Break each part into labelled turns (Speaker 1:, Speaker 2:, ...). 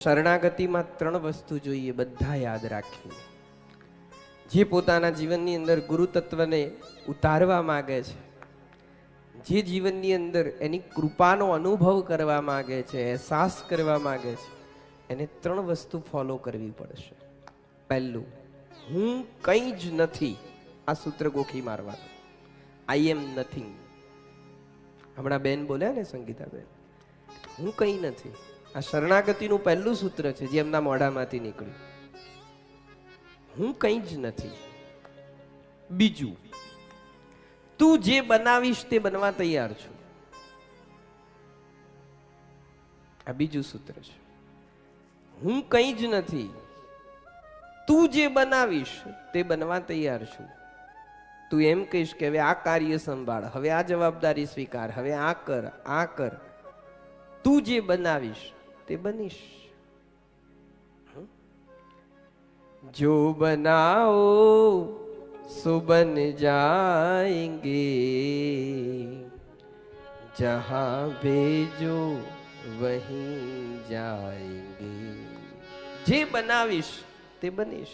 Speaker 1: શરણાગતિમાં ત્રણ વસ્તુ જોઈએ, બધા યાદ રાખીને જે પોતાના જીવનની અંદર ગુરુ તત્વને ઉતારવા માગે છે, જે જીવનની અંદર એની કૃપાનો અનુભવ કરવા માગે છે, અહેસાસ કરવા માગે છે, એને ત્રણ વસ્તુ ફોલો કરવી પડશે. પહેલું, હું કંઈ જ નથી આ સૂત્ર ગોખી મારવાનું. આઈ એમ નથિંગ હમણાં બેન બોલ્યા ને સંગીતાબેન, હું કંઈ નથી. આ શરણાગતિનું પહેલું સૂત્ર છે જે એમના મોઢામાંથી નીકળ્યું. હું કંઈ જ નથી. બીજું, તું જે બનાવીશ તે બનવા તૈયાર છું. આ બીજું સૂત્ર છે. હું કંઈ જ નથી. તું જે બનાવીશ તે બનવા તૈયાર છું. તું એમ કહીશ કે હવે આ કાર્ય સંભાળ, હવે આ જવાબદારી સ્વીકાર, હવે આ કર આ કર. તું જે બનાવીશ તે બનીશ. જો બનાવો સુબન જાયંગે. જહાં ભેજો, વહી જાયંગે. જે બનાવીશ, તે બનીશ.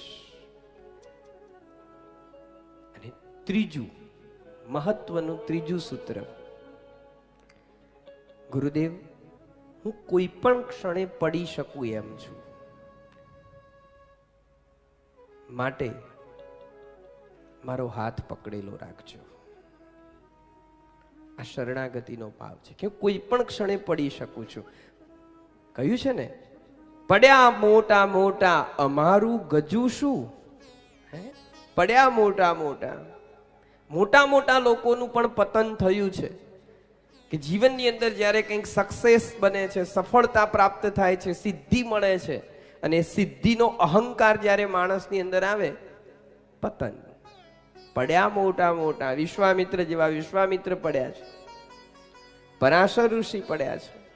Speaker 1: અને ત્રીજું, મહત્વનું ત્રીજું સૂત્ર. ગુરુદેવ હું કોઈ પણ ક્ષણે પડી શકું એમ છું. માટે મારો હાથ પકડેલો રાખજો. આ શરણાગતિનો ભાવ છે કે કોઈ પણ ક્ષણે પડી શકું છું. કહ્યું છે ને, પડ્યા મોટા મોટા અમારું ગજુ શું? હે? પડ્યા મોટા મોટા. મોટા મોટા લોકોનું પણ પતન થયું છે. કે જીવનની અંદર જ્યારે કંઈક સક્સેસ બને છે, સફળતા પ્રાપ્ત થાય છે, સિદ્ધિ મળે છે, અને સિદ્ધિનો અહંકાર જ્યારે માણસની અંદર આવે, પતન. પડ્યા મોટા મોટા, વિશ્વામિત્ર જેવા વિશ્વામિત્ર પડ્યા છે. પરાશર ઋષિ પડ્યા છે.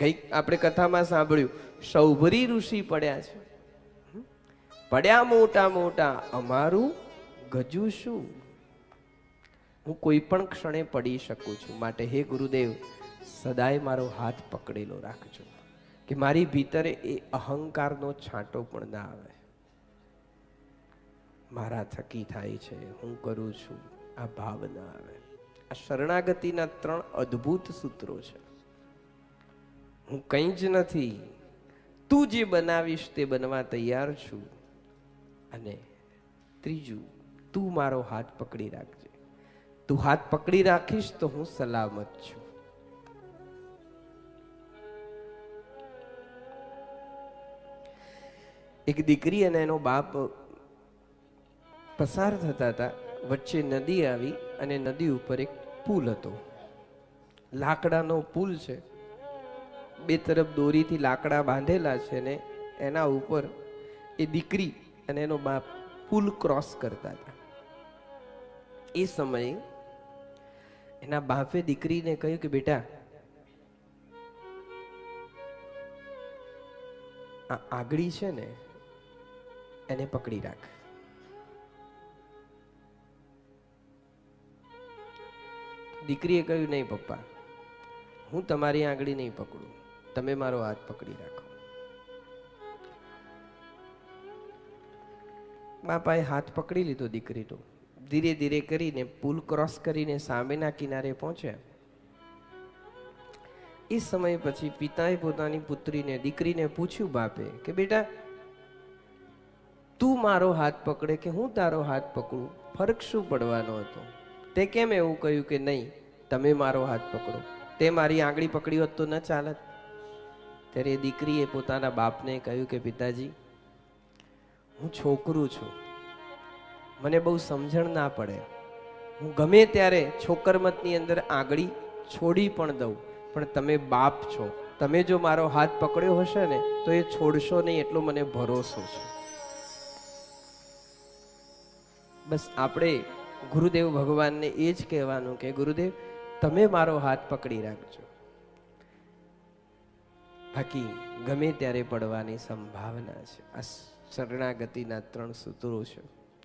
Speaker 1: ગઈ આપણે કથામાં સાંભળ્યું સૌભરી ઋષિ પડ્યા છે. પડ્યા મોટા મોટા, અમારું ગજુ શું? હું કોઈ પણ ક્ષણે પડી શકું છું માટે હે ગુરુદેવ, સદાય મારો હાથ પકડેલો રાખજો, કે મારી ભીતરે એ અહંકારનો છાંટો પણ ના આવે. મારા થકી થાય છે, હું કરું છું, આ ભાવ ના આવે. આ શરણાગતિના ત્રણ અદ્ભુત સૂત્રો છે. હું કંઈ જ નથી, તું જે બનાવીશ તે બનવા તૈયાર છું. અને ત્રીજું, તું મારો હાથ પકડી રાખજે. તું હાથ પકડી રાખીશ તો હું સલામત છું. એક દીકરી અને એનો બાપ પસાર થતા હતા. વચ્ચે નદી આવી અને નદી ઉપર એક પુલ હતો. લાકડાનો પુલ છે. બે તરફ દોરીથી લાકડા બાંધેલા છે ને એના ઉપર એ દીકરી અને એનો બાપ પુલ ક્રોસ કરતા હતા. એ સમયે એના બાપે દીકરીને કહ્યું કે, બેટા, આ આગળી છે ને, એને પકડી રાખ. દીકરીએ કહ્યું, નહીં પપ્પા, હું તમારી આંગળી નહીં પકડું. તમે મારો હાથ પકડી રાખો. બાપાએ હાથ પકડી લીધો દીકરીનો. ધીરે ધીરે કરીને પુલ ક્રોસ કરીને સામેના કિનારે પહોંચ્યા એ સમય પછી પિતાએ પોતાની પુત્રીને, દીકરીને પૂછ્યું બાપે કે, બેટા, તું મારો હાથ પકડે કે હું તારો હાથ પકડું? ફરક શું પડવાનો હતો? તે કેમ એવું કહ્યું કે નહીં, તમે મારો હાથ પકડો? તે મારી આંગળી પકડી હોત તો ન ચાલત. ત્યારે દીકરીએ પોતાના બાપને કહ્યું કે, પિતાજી, હું છોકરું છું. મને બહુ સમજણ ના પડે. હું ગમે ત્યારે છોકરમતની અંદર આંગળી છોડી પણ દઉં, પણ તમે બાપ છો. તમે જો મારો હાથ પકડ્યો હશે ને, તો એ છોડશો નહીં એટલો મને ભરોસો છે. બસ આપણે ગુરુદેવ ભગવાનને એ જ કહેવાનું કે, ગુરુદેવ, તમે મારો હાથ પકડી રાખજો. બાકી ગમે ત્યારે પડવાની સંભાવના છે. આ શરણાગતિના ત્રણ સૂત્રો છે.